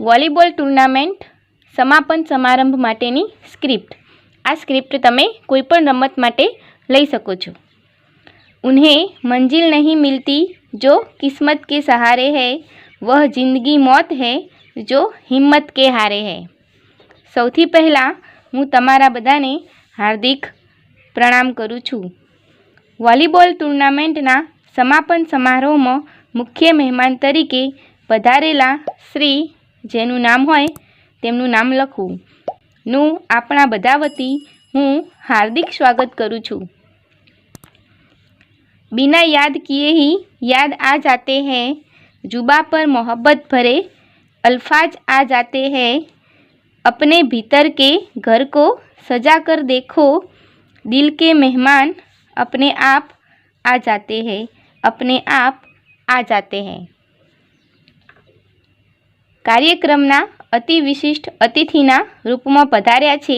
Volleyball tournament સમાપન સમારંભ માટેની સ્ક્રિપ્ટ. આ સ્ક્રિપ્ટ તમે કોઈપણ રમત માટે લઈ શકો છો. ઉન્હે મંજિલ નહીં મિલતી જો કિસ્મત કે સહારે હૈ, વહ જિંદગી મોત હૈ જો હિંમત કે હારે હૈ. સૌથી પહેલાં હું તમારા બધાને હાર્દિક પ્રણામ કરું છું. વોલીબોલ ટુર્નામેન્ટના સમાપન સમારોહમાં મુખ્ય મહેમાન તરીકે પધારેલા શ્રી જેનું નામ હોય તેમનું નામ લખવું નું આપણા બધા વતી હું હાર્દિક સ્વાગત કરું છું बिना याद किए ही याद आ जाते हैं जुबा पर मोहब्बत भरे अल्फाज आ जाते हैं अपने भीतर के घर को सजा कर देखो दिल के मेहमान अपने आप आ जाते हैं अपने आप आ जाते हैं કાર્યક્રમના અતિ વિશિષ્ટ અતિથિના રૂપમાં પધાર્યા છે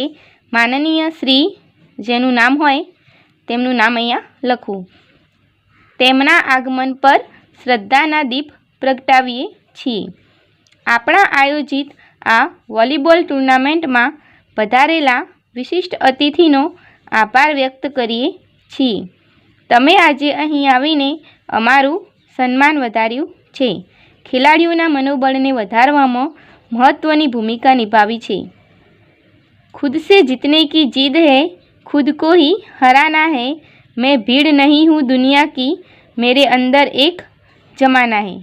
માનનીય શ્રી, જેનું નામ હોય તેમનું નામ અહીંયા લખવું. તેમના આગમન પર શ્રદ્ધાના દીપ પ્રગટાવીએ છીએ. આપણા આયોજિત આ વોલીબોલ ટુર્નામેન્ટમાં પધારેલા વિશિષ્ટ અતિથિનો આભાર વ્યક્ત કરીએ છીએ. તમે આજે અહીં આવીને અમારું સન્માન વધાર્યું છે. ખેલાડીઓના મનોબળને વધારવામાં મહત્ત્વની ભૂમિકા નિભાવી છે. ખુદ સે જીતને કી જીદ હૈ, ખુદ કો હરાના હૈ, મેં ભીડ નહીં હું દુનિયા કી, મેરે અંદર એક જમાના હૈ.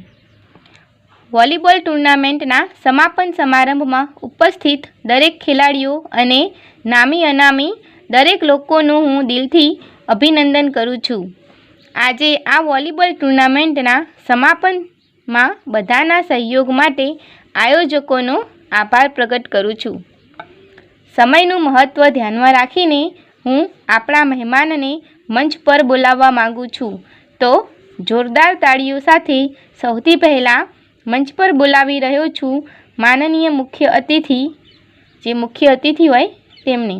વોલીબોલ ટુર્નામેન્ટના સમાપન સમારંભમાં ઉપસ્થિત દરેક ખેલાડીઓ અને નામી અનામી દરેક લોકોનું હું દિલથી અભિનંદન કરું છું. આજે આ વોલીબોલ ટુર્નામેન્ટના સમાપન સમાપનમાં બધાના સહયોગ માટે આયોજકોનો આભાર પ્રગટ કરું છું. સમયનું મહત્ત્વ ધ્યાનમાં રાખીને હું આપણા મહેમાનને મંચ પર બોલાવવા માગું છું. તો જોરદાર તાળીઓ સાથે સૌથી પહેલાં મંચ પર બોલાવી રહ્યો છું માનનીય મુખ્ય અતિથિ, જે મુખ્ય અતિથિ હોય તેમને.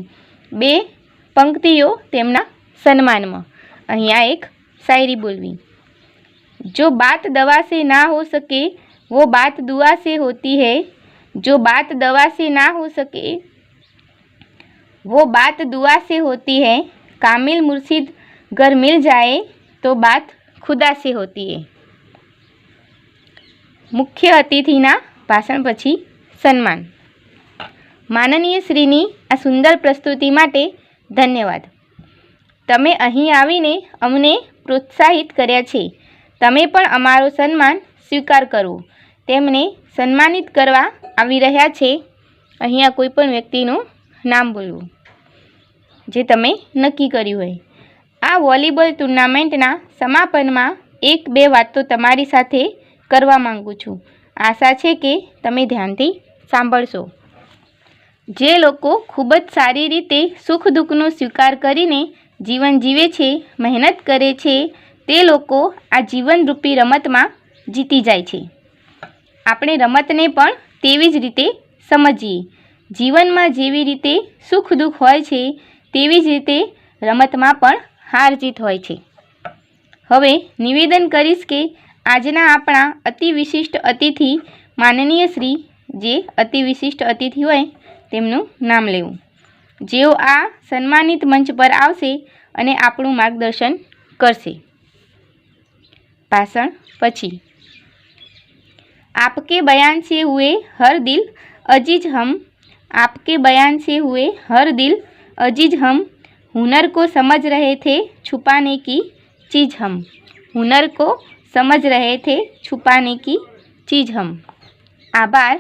બે પંક્તિઓ તેમના સન્માનમાં. અહીંયા એક શાયરી બોલવી. जो बात दवा से ना हो सके वो बात दुआ से होती है जो बात दवा से ना हो सके वो बात दुआ से होती है कामिल मुर्शिद घर मिल जाए तो बात खुदा से होती है મુખ્ય અતિથિના ભાષણ પછી સન્માન માનનીય શ્રીની આ સુંદર પ્રસ્તુતિ માટે ધન્યવાદ તમે અહીં આવીને અમને પ્રોત્સાહિત કર્યા છે તમે પણ અમારો સન્માન સ્વીકાર કરવો તેમને સન્માનિત કરવા આવી રહ્યા છે. અહીંયા કોઈ પણ વ્યક્તિનું નામ બોલવું, જે તમે નક્કી કર્યું હોય. આ વોલીબોલ ટુર્નામેન્ટના સમાપનમાં એક બે વાતો તમારી સાથે કરવા માંગુ છું. આશા છે કે તમે ધ્યાનથી સાંભળશો. જે લોકો ખૂબ જ સારી રીતે સુખ દુઃખનો સ્વીકાર કરીને જીવન જીવે છે, મહેનત કરે છે તે લોકો આ જીવનરૂપી રમતમાં જીતી જાય છે. આપણે રમતને પણ તેવી જ રીતે સમજીએ. જીવનમાં જેવી રીતે સુખ દુઃખ હોય છે, તેવી જ રીતે રમતમાં પણ હાર જીત હોય છે. હવે નિવેદન કરીશ કે આજના આપણા અતિ વિશિષ્ટ અતિથિ માનનીય શ્રી, જે અતિ વિશિષ્ટ અતિથિ હોય, તેમનું નામ લેવું. જેઓ આ સન્માનિત મંચ પર આવશે અને આપણું માર્ગદર્શન કરશે. ભાષણ પછી आपके बयान से हुए हर दिल अजीज हम आपके बयान से हुए हर दिल अजीज हम हुनर को समझ रहे थे छुपाने की चीज़ हम हुनर को समझ रहे थे छुपाने की ચીજ હમ આભાર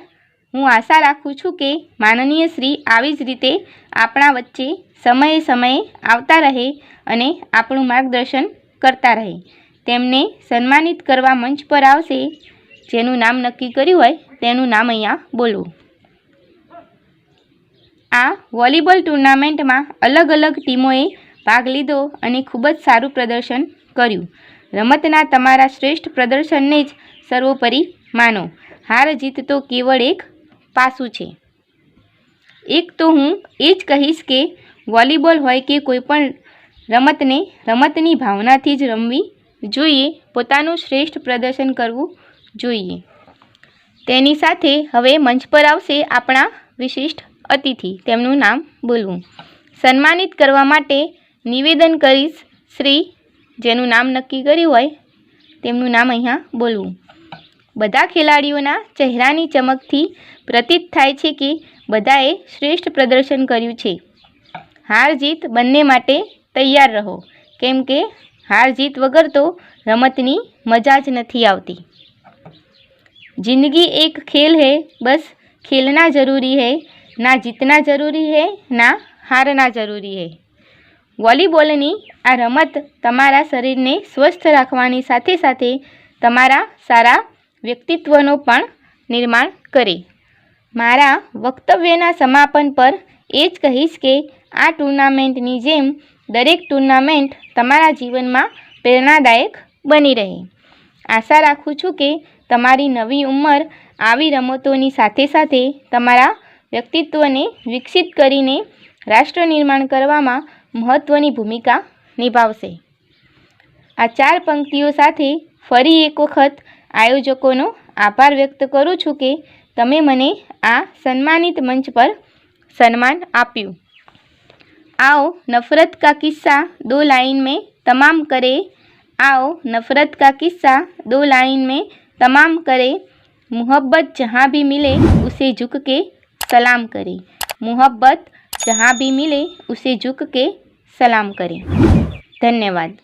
હું આશા રાખું છું કે માનનીય શ્રી આવી જ રીતે આપણા વચ્ચે સમયે સમયે આવતા રહે અને આપણું માર્ગદર્શન કરતા રહે તેમને સન્માનિત કરવા મંચ પર આવશે. જેનું નામ નક્કી કર્યું હોય તેનું નામ અહીંયા બોલવું. આ વોલીબોલ ટુર્નામેન્ટમાં અલગ અલગ ટીમોએ ભાગ લીધો અને ખૂબ જ સારું પ્રદર્શન કર્યું. રમતના તમારા શ્રેષ્ઠ પ્રદર્શનને જ સર્વોપરી માનો. હાર જીત તો કેવળ એક પાસું છે. એક તો હું એ જ કહીશ કે વોલીબોલ હોય કે કોઈ પણ રમતને રમતની ભાવનાથી જ રમવી જોઈએ, પોતાનું શ્રેષ્ઠ પ્રદર્શન કરવું જોઈએ. તેની સાથે હવે મંચ પર આવશે આપણા વિશિષ્ટ અતિથિ. તેમનું નામ બોલવું. સન્માનિત કરવા માટે નિવેદન કરીશ શ્રી, જેનું નામ નક્કી કર્યું હોય, તેમનું નામ અહીંયા બોલવું. બધા ખેલાડીઓના ચહેરાની ચમકથી પ્રતીત થાય છે કે બધાએ શ્રેષ્ઠ પ્રદર્શન કર્યું છે. હાર જીત બંને માટે તૈયાર રહો. કેમ કે હાર જીત વગર તો રમતની મજા જ નથી આવતી. જિંદગી એક ખેલ હે, બસ ખેલના જરૂરી હે, ના જીતના જરૂરી હે, ના હારના જરૂરી હે. વોલીબોલની આ રમત તમારા શરીરને સ્વસ્થ રાખવાની સાથે સાથે તમારા સારા વ્યક્તિત્વનો પણ નિર્માણ કરે. મારા વક્તવ્યના સમાપન પર એ જ કહીશ કે આ ટુર્નામેન્ટની જેમ દરેક ટુર્નામેન્ટ તમારા જીવનમાં પ્રેરણાદાયક બની રહે. આશા રાખું છું કે તમારી નવી ઉંમર આવી રમતોની સાથે સાથે તમારા વ્યક્તિત્વને વિકસિત કરીને રાષ્ટ્ર નિર્માણ કરવામાં મહત્ત્વની ભૂમિકા નિભાવશે. આ ચાર પંક્તિઓ સાથે ફરી એક વખત આયોજકોનો આભાર વ્યક્ત કરું છું કે તમે મને આ સન્માનિત મંચ પર સન્માન આપ્યું. आओ, नफ़रत का किस्सा दो लाइन में तमाम करे। आओ, नफ़रत का किस्सा दो लाइन में तमाम करे। मोहब्बत जहाँ भी मिले, उसे झुक के सलाम करे। मोहब्बत जहाँ भी मिले, उसे झुक के सलाम करें। धन्यवाद।